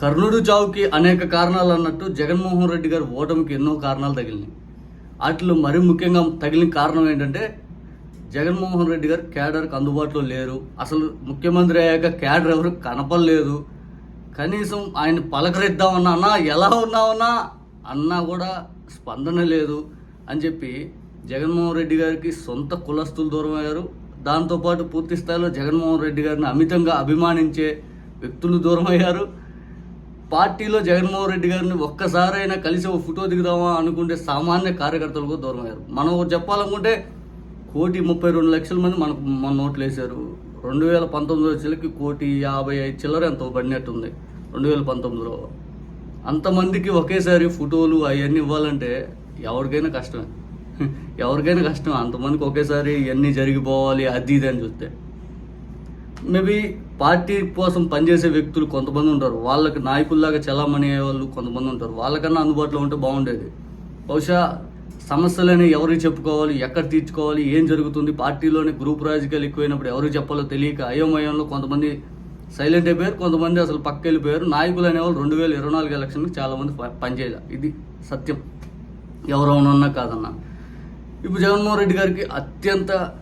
కర్ణుడు చావుకి అనేక కారణాలు అన్నట్టు జగన్మోహన్ రెడ్డి గారు ఓటమికి ఎన్నో కారణాలు తగిలినాయి. వాటిలో మరీ ముఖ్యంగా తగిలిన కారణం ఏంటంటే జగన్మోహన్ రెడ్డి గారు క్యాడర్కి అందుబాటులో లేరు. అసలు ముఖ్యమంత్రి అయ్యాక క్యాడర్ ఎవరు కనపడలేదు. కనీసం ఆయన పలకరిద్దామన్నా అన్నా ఎలా ఉన్నామన్నా అన్నా కూడా స్పందన లేదు అని చెప్పి జగన్మోహన్ రెడ్డి గారికి సొంత కులస్తులు దూరం అయ్యారు. దాంతోపాటు పూర్తి స్థాయిలో జగన్మోహన్ రెడ్డి గారిని అమితంగా అభిమానించే వ్యక్తులు దూరం అయ్యారు. పార్టీలో జగన్మోహన్ రెడ్డి గారిని ఒక్కసారైనా కలిసి ఒక ఫోటో దిగుదామా అనుకుంటే సామాన్య కార్యకర్తలకు దూరం అయ్యారు. మనం చెప్పాలనుకుంటే కోటి ముప్పై రెండు లక్షల మంది మనకు మన నోట్లు వేశారు. రెండు వేల పంతొమ్మిది వచ్చేకి కోటి యాభై ఐదు చిల్లర ఎంతో పడినట్టుంది. రెండు వేల పంతొమ్మిదిలో అంతమందికి ఒకేసారి ఫోటోలు అవన్నీ ఇవ్వాలంటే ఎవరికైనా కష్టమే. ఎవరికైనా కష్టం అంతమందికి ఒకేసారి ఇవన్నీ జరిగిపోవాలి అది ఇది అని చూస్తే. మేబీ పార్టీ కోసం పనిచేసే వ్యక్తులు కొంతమంది ఉంటారు. వాళ్ళకి నాయకుల్లాగా చలామణి అయ్యే వాళ్ళు కొంతమంది ఉంటారు. వాళ్ళకన్నా అందుబాటులో ఉంటే బాగుండేది. బహుశా సమస్యలని ఎవరికి చెప్పుకోవాలి ఎక్కడ తీర్చుకోవాలి ఏం జరుగుతుంది పార్టీలోనే గ్రూప్ రాజకీయాలు ఎక్కువైనప్పుడు ఎవరికి చెప్పాలో తెలియక అయోమయంలో కొంతమంది సైలెంట్ అయిపోయారు కొంతమంది అసలు పక్క వెళ్ళిపోయారు. నాయకులు అనేవాళ్ళు రెండు వేల ఇరవై నాలుగు ఎలక్షన్కి చాలామంది ప- పనిచేయాలి. ఇది సత్యం. ఎవరెవరన్నా కాదన్నా. ఇప్పుడు జగన్మోహన్ రెడ్డి గారికి అత్యంత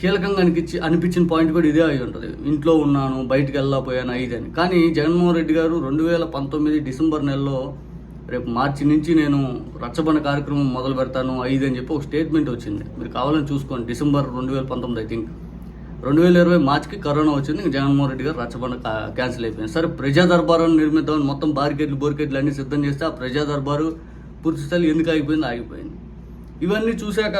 కీలకంగా అనిపించి అనిపించిన పాయింట్ కూడా ఇదే అయి ఉంటుంది. ఇంట్లో ఉన్నాను బయటికి వెళ్ళకపోయాను ఇది అని. కానీ జగన్మోహన్ రెడ్డి గారు రెండు వేల పంతొమ్మిది డిసెంబర్ నెలలో రేపు మార్చి నుంచి నేను రచ్చబండ కార్యక్రమం మొదలు పెడతాను ఐదు అని చెప్పి ఒక స్టేట్మెంట్ వచ్చింది. మీరు కావాలని చూసుకోండి. డిసెంబర్ రెండు వేల పంతొమ్మిది ఐ థింక్. రెండు వేల ఇరవై మార్చికి కరోనా వచ్చింది ఇంక జగన్మోహన్ రెడ్డి గారు రచ్చబండ క్యాన్సిల్ అయిపోయింది సరే ప్రజా దర్బారును నిర్మిద్దామని మొత్తం బార్కెట్లు బోర్కెట్లు అన్ని సిద్ధం చేస్తే ఆ ప్రజా దర్బారు పూర్తిస్థాయి ఎందుకు ఆగిపోయింది ఆగిపోయింది. ఇవన్నీ చూశాక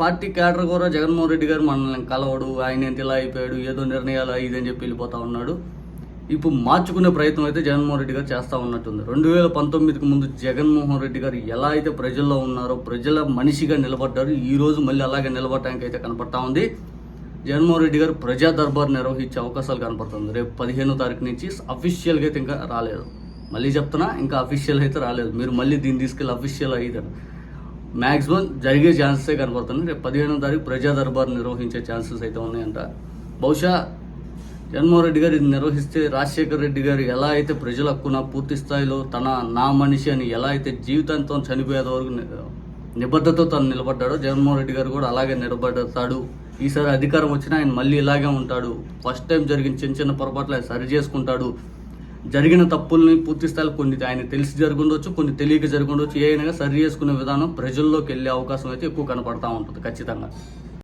పార్టీ క్యాడర్ కూడా జగన్మోహన్ రెడ్డి గారు మనల్ని కలవడు ఆయన ఎంత ఇలా అయిపోయాడు ఏదో నిర్ణయాలు ఇదని చెప్పి వెళ్ళిపోతా ఉన్నాడు. ఇప్పుడు మార్చుకునే ప్రయత్నం అయితే జగన్మోహన్ రెడ్డి గారు చేస్తూ ఉన్నట్టుంది. రెండు వేల పంతొమ్మిదికి ముందు జగన్మోహన్ రెడ్డి గారు ఎలా అయితే ప్రజల్లో ఉన్నారో ప్రజల మనిషిగా నిలబడ్డారు ఈ రోజు మళ్ళీ అలాగే నిలబడటానికి అయితే కనపడతా ఉంది. జగన్మోహన్ రెడ్డి గారు ప్రజా దర్బార్ నిర్వహించే అవకాశాలు కనపడుతుంది. రేపు పదిహేనో తారీఖు నుంచి అఫీషియల్గా అయితే ఇంకా రాలేదు. మళ్ళీ చెప్తున్నా ఇంకా అఫీషియల్ అయితే రాలేదు. మీరు మళ్ళీ దీన్ని తీసుకెళ్ళి అఫీషియల్ అయ్యారు మ్యాక్సిమం జరిగే ఛాన్సెస్ కనబడుతున్నాయి. రేపు పదిహేనో తారీఖు ప్రజా దర్బార్ నిర్వహించే ఛాన్సెస్ అయితే ఉన్నాయంట. బహుశా జగన్మోహన్ రెడ్డి గారు ఇది నిర్వహిస్తే రాజశేఖర్ రెడ్డి గారు ఎలా అయితే ప్రజల హక్కున పూర్తి స్థాయిలో తన నా మనిషి అని ఎలా అయితే జీవితాంతం చనిపోయేంత వరకు నిబద్ధతో నిబద్ధతతో తను నిలబడ్డాడో జగన్మోహన్ రెడ్డి గారు కూడా అలాగే నిలబడతాడు ఈసారి అధికారం వచ్చినా ఆయన మళ్ళీ ఇలాగే ఉంటాడు. ఫస్ట్ టైం జరిగిన చిన్న చిన్న పొరపాట్లు ఆయన సరి చేసుకుంటాడు. జరిగిన తప్పుల్ని పూర్తి స్థాయిలో కొన్ని ఆయన తెలిసి జరుగుండొచ్చు కొన్ని తెలియక జరుగుండొచ్చు. ఏ అయినా సరి చేసుకునే విధానం ప్రజల్లోకి వెళ్ళే అవకాశం అయితే ఎక్కువ కనపడతా ఉంటుంది ఖచ్చితంగా.